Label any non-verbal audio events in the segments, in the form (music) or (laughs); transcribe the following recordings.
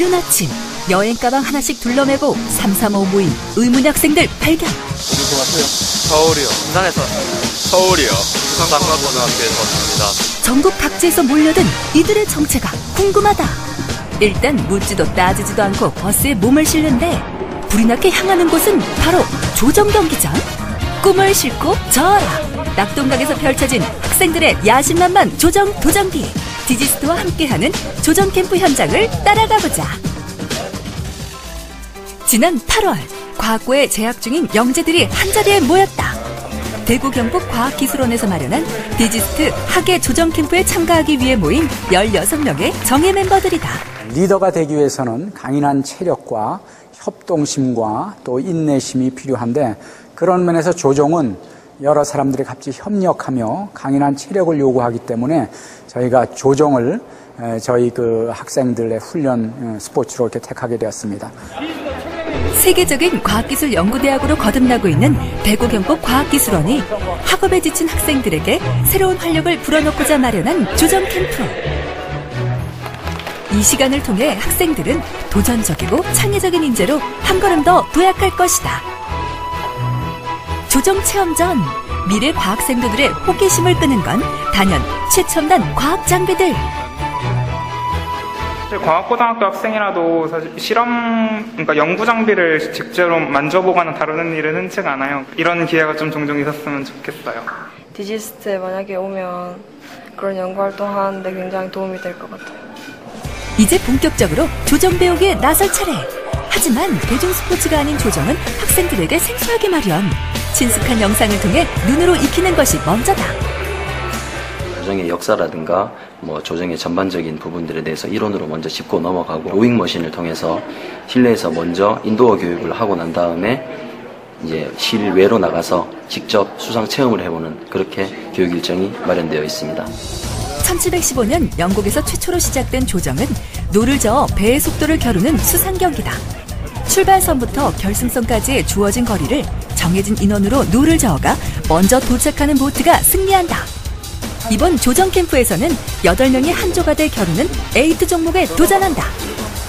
이른 아침 여행 가방 하나씩 둘러매고 335 모임 의문 학생들 발견. 어디서 왔어요? 서울이요. 부산에서 서울이요. 부산과고등학교에서 왔습니다. 전국 각지에서 몰려든 이들의 정체가 궁금하다. 일단 묻지도 따지지도 않고 버스에 몸을 실는데 불이 나게 향하는 곳은 바로 조정 경기장. 꿈을 싣고 저어라. 낙동강에서 펼쳐진 학생들의 야심만만 조정 도정기. 디지스트와 함께하는 조정 캠프 현장을 따라가 보자. 지난 8월 과학고에 재학 중인 영재들이 한자리에 모였다. 대구 경북 과학기술원에서 마련한 디지스트 학예 조정 캠프에 참가하기 위해 모인 16명의 정예 멤버들이다. 리더가 되기 위해서는 강인한 체력과 협동심과 또 인내심이 필요한데 그런 면에서 조정은 여러 사람들이 같이 협력하며 강인한 체력을 요구하기 때문에 저희가 조정을 에, 저희 그 학생들의 훈련 어, 스포츠로 이렇게 택하게 되었습니다. 세계적인 과학기술 연구대학으로 거듭나고 있는 대구 경북 과학기술원이 학업에 지친 학생들에게 새로운 활력을 불어넣고자 마련한 조정 캠프. 이 시간을 통해 학생들은 도전적이고 창의적인 인재로 한 걸음 더 도약할 것이다. 조정 체험 전 미래 과학생도들의 호기심을 끄는 건 단연 최첨단 과학 장비들. 사실 과학고등학교 학생이라도 사실 실험, 그러니까 연구 장비를 직접 만져보거나 다루는 일은 흔치가 않아요. 이런 기회가 좀 종종 있었으면 좋겠어요. 디지스트에 만약에 오면 그런 연구 활동하는데 굉장히 도움이 될 것 같아요. 이제 본격적으로 조정 배우기에 나설 차례. 하지만 대중 스포츠가 아닌 조정은 학생들에게 생소하게 마련. 친숙한 영상을 통해 눈으로 익히는 것이 먼저다. 조정의 역사라든가 뭐 조정의 전반적인 부분들에 대해서 이론으로 먼저 짚고 넘어가고 로잉 머신을 통해서 실내에서 먼저 인도어 교육을 하고 난 다음에 이제 실외로 나가서 직접 수상 체험을 해보는 그렇게 교육 일정이 마련되어 있습니다. 1715년 영국에서 최초로 시작된 조정은 노를 저어 배의 속도를 겨루는 수상 경기다. 출발선부터 결승선까지의 주어진 거리를 정해진 인원으로 노를 저어가 먼저 도착하는 보트가 승리한다. 이번 조정 캠프에서는 8명이 한 조가 돼 겨루는 에이트 종목에 도전한다.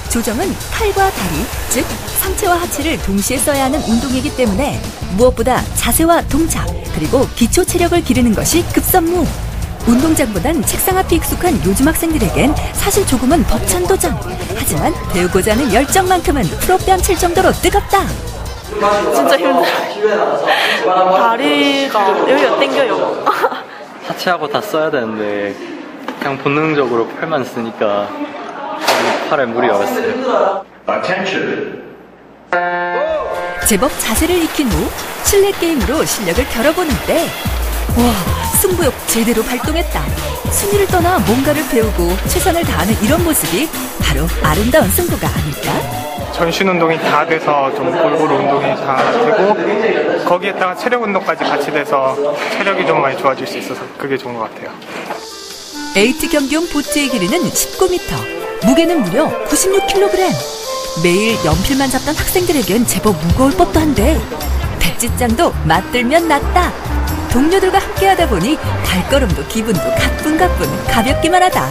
조정은 팔과 다리, 즉 상체와 하체를 동시에 써야 하는 운동이기 때문에 무엇보다 자세와 동작, 그리고 기초 체력을 기르는 것이 급선무. 운동장보단 책상 앞이 익숙한 요즘 학생들에겐 사실 조금은 벅찬 도전. 하지만 배우고자 하는 열정만큼은 프로 뺨 칠 정도로 뜨겁다. 진짜 힘들어요. 다리가 여기가 땡겨요. (laughs) 하체하고 다 써야 되는데 그냥 본능적으로 팔만 쓰니까 팔에 무리 와갔어요. 제법 자세를 익힌 후 실내 게임으로 실력을 겨뤄보는데 와 승부욕 제대로 발동했다. 순위를 떠나 뭔가를 배우고 최선을 다하는 이런 모습이 바로 아름다운 승부가 아닐까? 전신 운동이 다 돼서 좀 골고루 운동이 다 되고 거기에다가 체력 운동까지 같이 돼서 체력이 좀 많이 좋아질 수 있어서 그게 좋은 것 같아요. 에이트 경기용 보트의 길이는 19m, 무게는 무려 96kg. 매일 연필만 잡던 학생들에겐 제법 무거울 법도 한데 백지장도 맞들면 낫다. 동료들과 함께하다 보니 발걸음도 기분도 가뿐가뿐 가볍기만 하다.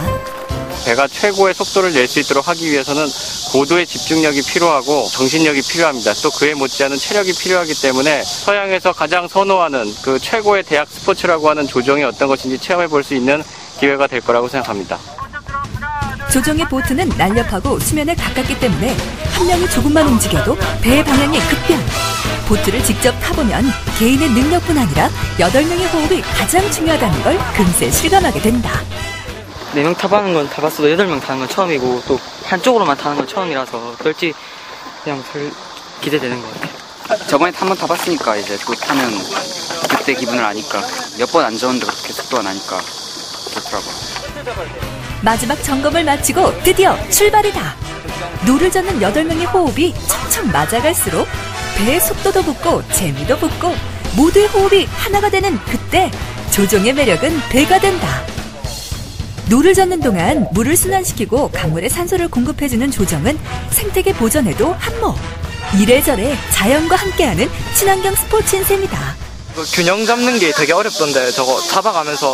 배가 최고의 속도를 낼 수 있도록 하기 위해서는 고도의 집중력이 필요하고 정신력이 필요합니다. 또 그에 못지않은 체력이 필요하기 때문에 서양에서 가장 선호하는 그 최고의 대학 스포츠라고 하는 조정이 어떤 것인지 체험해 볼 수 있는 기회가 될 거라고 생각합니다. 조정의 보트는 날렵하고 수면에 가깝기 때문에 한 명이 조금만 움직여도 배의 방향이 급변. 보트를 직접 타보면 개인의 능력뿐 아니라 여덟 명의 호흡이 가장 중요하다는 걸 금세 실감하게 된다. 4명 타봐는 건 타봤어도 8명 타는 건 처음이고 또 한쪽으로만 타는 건 처음이라서 어떨지 그냥 별 기대되는 것 같아요. 저번에 한번 타봤으니까 이제 또 타면 그때 기분을 아니까 몇 번 안 좋은데 그렇게 속도가 나니까 좋더라고요. 마지막 점검을 마치고 드디어 출발이다. 노를 젓는 여덟 명의 호흡이 척척 맞아갈수록 배의 속도도 붙고 재미도 붙고 모두의 호흡이 하나가 되는 그때 조종의 매력은 배가 된다. 노를 젓는 동안 물을 순환시키고 강물에 산소를 공급해주는 조정은 생태계 보전에도 한몫. 이래저래 자연과 함께하는 친환경 스포츠인 셈이다. 균형 잡는 게 되게 어렵던데 저거 잡아가면서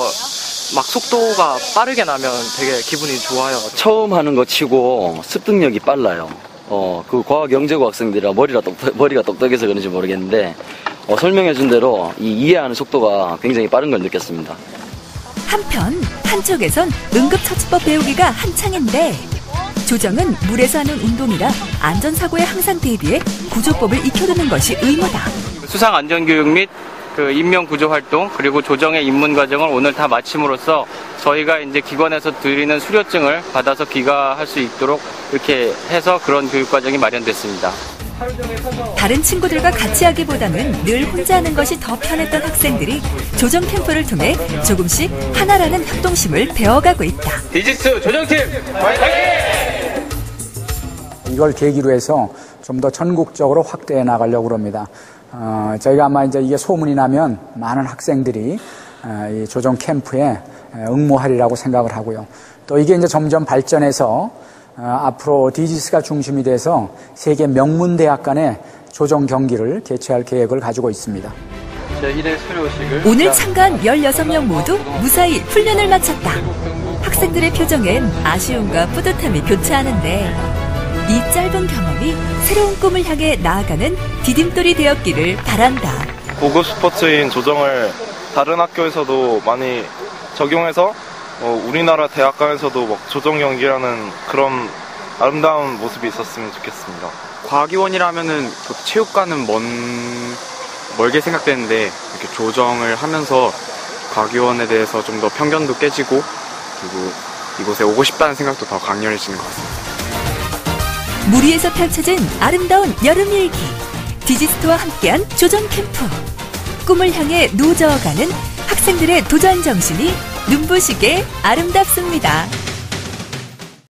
막 속도가 빠르게 나면 되게 기분이 좋아요. 처음 하는 거 치고 습득력이 빨라요. 어, 그 과학 영재고 학생들이라 머리가 똑 머리가 똑똑해서 그런지 모르겠는데 어, 설명해준 대로 이 이해하는 속도가 굉장히 빠른 걸 느꼈습니다. 한편 한쪽에선 응급처치법 배우기가 한창인데 조정은 물에서 하는 운동이라 안전사고에 항상 대비해 구조법을 익혀두는 것이 의무다. 수상 안전교육 및 그 인명 구조 활동 그리고 조정의 입문 과정을 오늘 다 마침으로써 저희가 이제 기관에서 드리는 수료증을 받아서 귀가할 수 있도록 이렇게 해서 그런 교육 과정이 마련됐습니다. 다른 친구들과 같이 하기보다는 늘 혼자 하는 것이 더 편했던 학생들이 조정 캠프를 통해 조금씩 하나라는 협동심을 배워가고 있다. 디지스 조정팀 이걸 계기로 해서 좀 더 전국적으로 확대해 나가려고 합니다. 어, 저희가 아마 이제 이게 소문이 나면 많은 학생들이 어, 이 조정 캠프에 에, 응모하리라고 생각을 하고요. 또 이게 이제 점점 발전해서 어, 앞으로 디지스가 중심이 돼서 세계 명문 대학 간의 조정 경기를 개최할 계획을 가지고 있습니다. 제1회 수료식을 오늘 참가한 16명 모두 무사히 훈련을 마쳤다. 학생들의 표정엔 아쉬움과 뿌듯함이 교차하는데 이 짧은 경험이 새로운 꿈을 향해 나아가는 디딤돌이 되었기를 바란다. 고급 스포츠인 조정을 다른 학교에서도 많이 적용해서 어, 우리나라 대학간에서도 막 조정 경기라는 그런 아름다운 모습이 있었으면 좋겠습니다. 과학위원이라면은 그 체육관은 먼 멀게 생각되는데 이렇게 조정을 하면서 과학위원에 대해서 좀 더 편견도 깨지고 그리고 이곳에 오고 싶다는 생각도 더 강렬해지는 것 같습니다. 물 위에서 펼쳐진 아름다운 여름 일기. 디지스트와 함께한 조정 캠프. 꿈을 향해 노저어가는 학생들의 도전 정신이 눈부시게 아름답습니다.